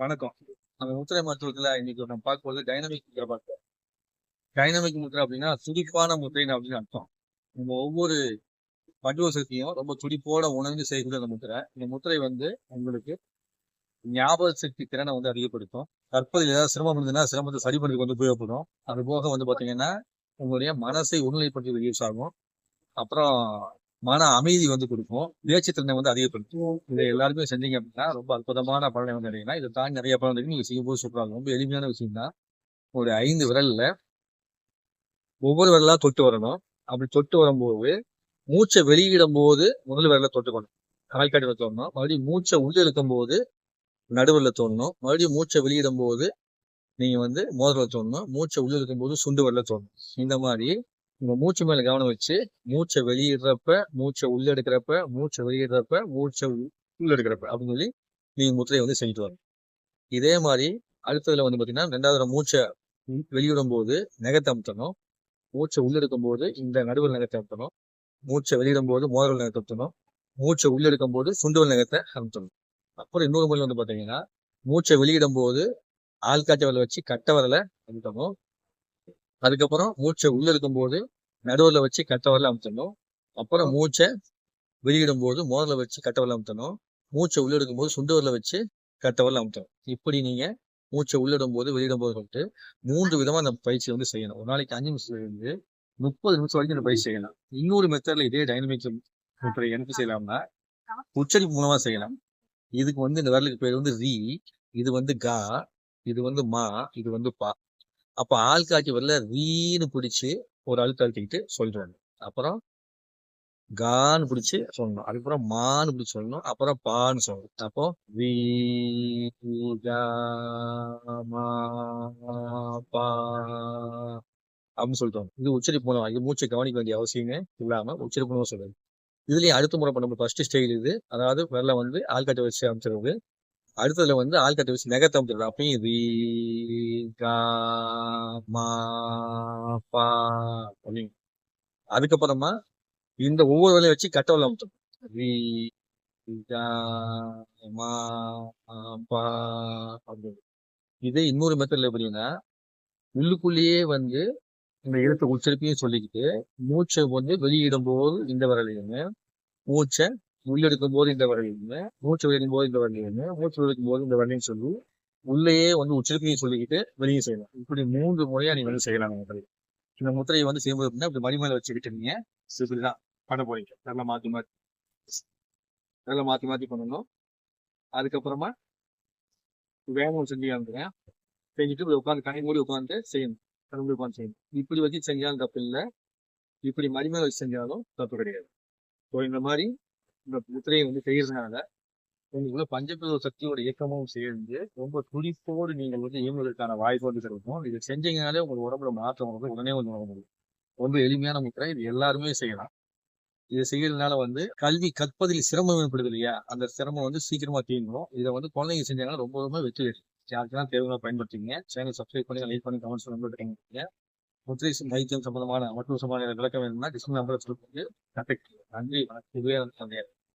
வணக்கம். நம்ம முத்திரை மருத்துவத்துல இன்னைக்கு நம்ம பார்க்கும்போது டைனமிக் முத்திரை பார்ப்போம் டைனமிக் முத்திரை அப்படின்னா துடிப்பான முத்திரைன்னு அப்படின்னு அர்த்தம். நம்ம ஒவ்வொரு பட்டுவ சக்தியும் ரொம்ப துடிப்போட உணர்ந்து செய்கிறது அந்த முத்திரை. இந்த முத்திரை வந்து உங்களுக்கு ஞாபக சக்தி திறனை வந்து அதிகப்படுத்தும். கற்பதில் ஏதாவது சிரமம் இருந்ததுன்னா சிரமத்தை சரி பண்ணுறதுக்கு வந்து உபயோகப்படும். அது போக வந்து பாத்தீங்கன்னா உங்களுடைய மனசை உண்மைப்படுத்துறதுக்கு யூஸ் ஆகும். அப்புறம் மன அமைதி வந்து கொடுக்கும். பேச்சுத்திறனை வந்து அதிகப்படுத்தும். இதை எல்லாருமே செஞ்சீங்க அப்படின்னா ரொம்ப அற்புதமான பலனை வந்து அடையினா இதை தாண்டி நிறைய பலன் இருக்கு. நீங்க செய்யும்போது சூப்பராக இருக்கும் ரொம்ப எளிமையான விஷயம் தான் ஒரு ஐந்து விரல்ல ஒவ்வொரு விரலா தொட்டு வரணும். அப்படி தொட்டு வரும்போது மூச்சை வெளியிடும் போது முதல் விரல தொட்டுக்கணும் கால்காட்டில தோணணும் மறுபடியும் மூச்சை உள்ள இழுக்கும் போது நடுவில் தோணணும் மறுபடியும் மூச்சை வெளியிடும் போது நீங்க வந்து மோதல தோணணும் மூச்சை உள்ள இருக்கும் போது சுண்டு வரல தோணும் இந்த மாதிரி நம்ம மூச்சு மேல கவனம் வச்சு மூச்சை வெளியிடுறப்ப மூச்சை உள்ள எடுக்கிறப்ப மூச்சை வெளியிடுறப்ப மூச்சை உள்ள எடுக்கிறப்ப அப்படின்னு சொல்லி நீங்க முத்திரையை வந்து செஞ்சுட்டு வரணும். இதே மாதிரி அடுத்ததுல வந்து பாத்தீங்கன்னா ரெண்டாவது மூச்சை வெளியிடும் போது நெகத்தை அமுத்தணும். மூச்சை உள்ளெடுக்கும் போது இந்த நடுவில் நகத்தை அமுத்தணும். மூச்சை வெளியிடும் போது மோதல் நகத்தை அமுத்தணும். மூச்சை உள்ளெடுக்கும் போது சுண்டுவல் நகத்தை அமுத்தணும். அப்புறம் இன்னொரு முறை வந்து பாத்தீங்கன்னா மூச்சை வெளியிடும் போது ஆள்காட்டு வரல வச்சு கட்ட வரல அமுத்தணும். அதுக்கப்புறம் மூச்சை உள்ள இருக்கும் போது நடுவில் வச்சு கட்ட வரல அமுத்தணும். அப்புறம் மூச்சை வெளியிடும் போது மோதல வச்சு கட்ட வரல அமுத்தணும். மூச்சை உள்ள போது சுண்டு வரல வச்சு கட்ட வரல அமுத்தணும். இப்படி நீங்க மூச்சை உள்ளிடும் போது வெளியிடும் போது சொல்லிட்டு மூன்று விதமா அந்த பயிற்சி வந்து செய்யணும். ஒரு நாளைக்கு அஞ்சு நிமிஷத்துல இருந்து முப்பது நிமிஷம் வரைக்கும் இந்த பயிற்சி செய்யலாம். இன்னொரு மெத்தட்ல இதே டைனமிக் முறை எனக்கு செய்யலாம்னா உச்சரிப்பு மூலமா செய்யலாம். இதுக்கு வந்து இந்த விரலுக்கு பேர் வந்து ரீ இது வந்து கா இது வந்து மா இது வந்து பா. அப்ப ஆள் காட்சி வரல வீணு பிடிச்சு ஒரு அழுத்த அழுத்திக்கிட்டு சொல்றாங்க. அப்புறம் கான்னு பிடிச்சு சொல்லணும். அதுக்கப்புறம் மான்னு பிடிச்சி சொல்லணும். அப்புறம் பான்னு சொல்லணும். அப்போ வீ கா, மா, பா அப்படின்னு சொல்லிட்டு இது உச்சரிப்பு மூலம் இது மூச்சை கவனிக்க வேண்டிய அவசியமே இல்லாம உச்சரிப்பு மூலம் சொல்றது. இதுலயும் அடுத்த முறை பண்ணும்போது ஃபர்ஸ்ட் ஸ்டேஜ் இது. அதாவது வெள்ள வந்து ஆள்காட்டை வச்சு அமைச்சிருது அடுத்ததுல வந்து ஆள்காட்டை வச்சு நெகத்தை அமைச்சிருது அப்பயும் ரீ கா மா பா அப்படின்னு. அதுக்கப்புறமா இந்த ஒவ்வொரு வேலையை வச்சு கட்ட அமுத்தணும் மா பா அப்படின்னு. இதே இன்னொரு மெத்தட்ல எப்படின்னா உள்ளுக்குள்ளேயே வந்து இந்த எழுத்து உச்சரிப்பையும் சொல்லிக்கிட்டு மூச்சை வந்து வெளியிடும் போது இந்த வரலையுமே மூச்சை உள்ளெடுக்கும் போது இந்த வரலையுமே மூச்சை வெளியிடும் போது இந்த வரலையுமே மூச்சை வெளியிடும் போது இந்த வரலையும் சொல்லி உள்ளேயே வந்து உச்சரிக்கையை சொல்லிக்கிட்டு வெளியே செய்யலாம் இப்படி மூன்று முறையா நீங்க வந்து செய்யலாம் இந்த இந்த முத்திரையை வந்து செய்யும்போது அப்படின்னா இப்படி மணி வச்சுக்கிட்டு நீங்க இப்படிதான் பண்ண போறீங்க. நல்லா மாத்தி மாத்தி. நல்லா மாத்தி மாத்தி பண்ணணும். அதுக்கப்புறமா வேகம் செஞ்சு காமிக்கிறேன் செஞ்சுட்டு இப்படி உட்காந்து கை மூடி உட்காந்து செய்யணும். கரும்பு உட்காந்து செய்யணும். இப்படி வச்சு செஞ்சாலும் தப்பு இல்லை. இப்படி மணி வச்சு செஞ்சாலும் தப்பு கிடையாது. ஸோ இந்த மாதிரி இந்த முத்திரையை வந்து செய்யறதுனால உங்களுக்கு பஞ்சபிரத சக்தியோட இயக்கமும் சேர்ந்து ரொம்ப துடிப்போடு நீங்கள் வந்து இயங்குவதற்கான வாய்ப்பு வந்து கிடைக்கும் இது செஞ்சீங்கனாலே உங்களுக்கு உடம்புல மாற்றம் வந்து உடனே வந்து உணர முடியும். ரொம்ப எளிமையான முத்திரை இது எல்லாருமே செய்யலாம். இதை செய்யறதுனால வந்து கல்வி கற்பதில் சிரமம் ஏற்படுது இல்லையா? அந்த சிரமம் வந்து சீக்கிரமா தீங்கும் இதை வந்து குழந்தைங்க செஞ்சாங்கன்னா ரொம்ப ரொம்ப வெற்றி யாருக்கெல்லாம் தேவையான பயன்படுத்திங்க சேனல் சப்ஸ்கிரைப் பண்ணி லைக் பண்ணி கமெண்ட்ஸ் பண்ணுறீங்க முத்திரை வைத்தியம் சம்பந்தமான மற்றும் சம்பந்தமான விளக்கம் வேணும்னா டிஸ்கிரிப்ஷன் நம்பர் சொல்லி நன்றி வணக்கம். இதுவே வந்து